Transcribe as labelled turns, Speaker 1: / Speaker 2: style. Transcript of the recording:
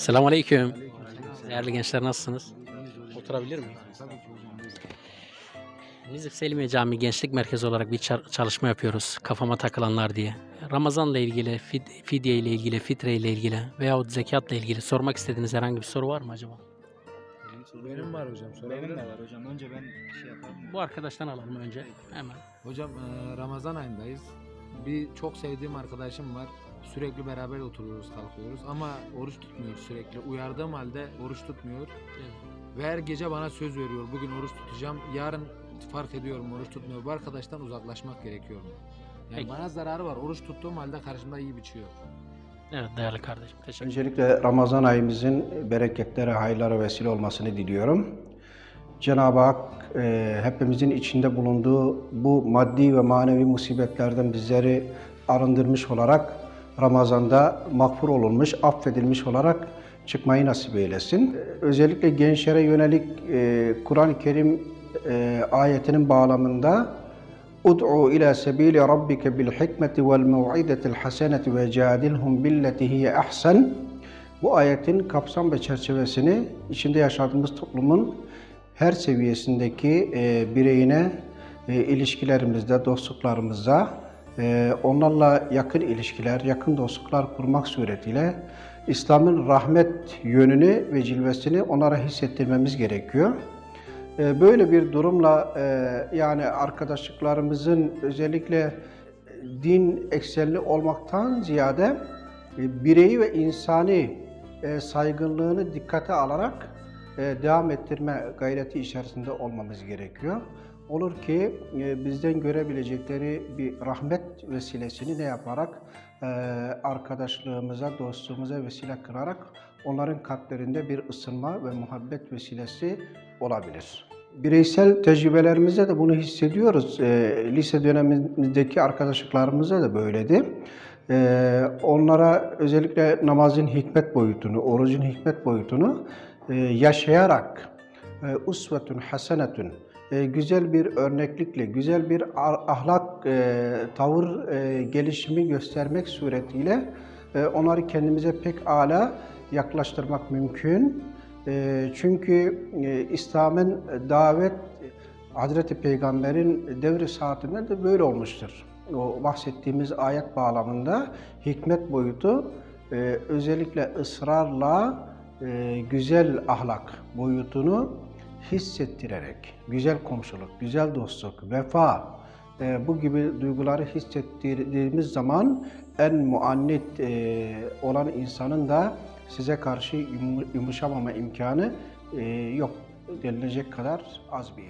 Speaker 1: Selamun Aleyküm. Değerli gençler nasılsınız? Oturabilir miyim? Nizip Selimiye Camii Gençlik Merkezi olarak bir çalışma yapıyoruz. Kafama takılanlar diye. Ramazanla ilgili, fid- fidye ile ilgili, fitre ile ilgili veyahut zekatla ilgili sormak istediğiniz herhangi bir soru var mı acaba?
Speaker 2: Benim var hocam. sorabilir
Speaker 3: Benim de var hocam. Önce ben şey yapayım.
Speaker 1: Bu arkadaştan alalım önce. Hemen.
Speaker 2: Hocam e, Ramazan ayındayız. Bir çok sevdiğim arkadaşım var. Sürekli beraber oturuyoruz, kalkıyoruz ama oruç tutmuyor sürekli. Uyardığım halde oruç tutmuyor. Ve her gece bana söz veriyor. Bugün oruç tutacağım. Yarın fark ediyorum oruç tutmuyor. Bu arkadaştan uzaklaşmak gerekiyor. Yani
Speaker 1: Peki.
Speaker 2: bana zararı var. Oruç tuttuğum halde karşımda iyi biçiyor.
Speaker 1: Evet değerli kardeşim. Teşekkür
Speaker 4: Öncelikle Ramazan ayımızın bereketlere, hayırlara vesile olmasını diliyorum. Cenab-ı Hak e, hepimizin içinde bulunduğu bu maddi ve manevi musibetlerden bizleri arındırmış olarak Ramazan'da mağfur olunmuş, affedilmiş olarak çıkmayı nasip eylesin. Özellikle gençlere yönelik e, Kur'an-ı Kerim e, ayetinin bağlamında Ud'u ila sebili rabbike bil hikmeti vel mev'idetil haseneti ve cadilhum billeti hiye ahsen. Bu ayetin kapsam ve çerçevesini içinde yaşadığımız toplumun her seviyesindeki e, bireyine e, ilişkilerimizde, dostluklarımızda onlarla yakın ilişkiler, yakın dostluklar kurmak suretiyle İslam'ın rahmet yönünü ve cilvesini onlara hissettirmemiz gerekiyor. E, Böyle bir durumla e, yani arkadaşlıklarımızın özellikle din eksenli olmaktan ziyade e, bireyi ve insani e, saygınlığını dikkate alarak devam ettirme gayreti içerisinde olmamız gerekiyor. Olur ki e, bizden görebilecekleri bir rahmet vesilesini ne yaparak e, arkadaşlığımıza, dostluğumuza vesile kılarak onların kalplerinde bir ısınma ve muhabbet vesilesi olabilir. Bireysel tecrübelerimizde de bunu hissediyoruz. E, lise dönemindeki arkadaşlıklarımızda da böyledi. E, onlara özellikle namazın hikmet boyutunu, orucun hikmet boyutunu e, yaşayarak e, usvetun hasenetun e, güzel bir örneklikle, güzel bir ahlak, e, tavır e, gelişimi göstermek suretiyle e, onları kendimize pek ala yaklaştırmak mümkün. E, çünkü e, İslam'ın davet Hazreti Peygamber'in devri saatinde de böyle olmuştur. O bahsettiğimiz ayet bağlamında hikmet boyutu e, özellikle ısrarla e, güzel ahlak boyutunu hissettirerek, güzel komşuluk, güzel dostluk, vefa e, bu gibi duyguları hissettirdiğimiz zaman en muannit e, olan insanın da size karşı yum- yumuşamama imkanı e, yok denilecek kadar az bir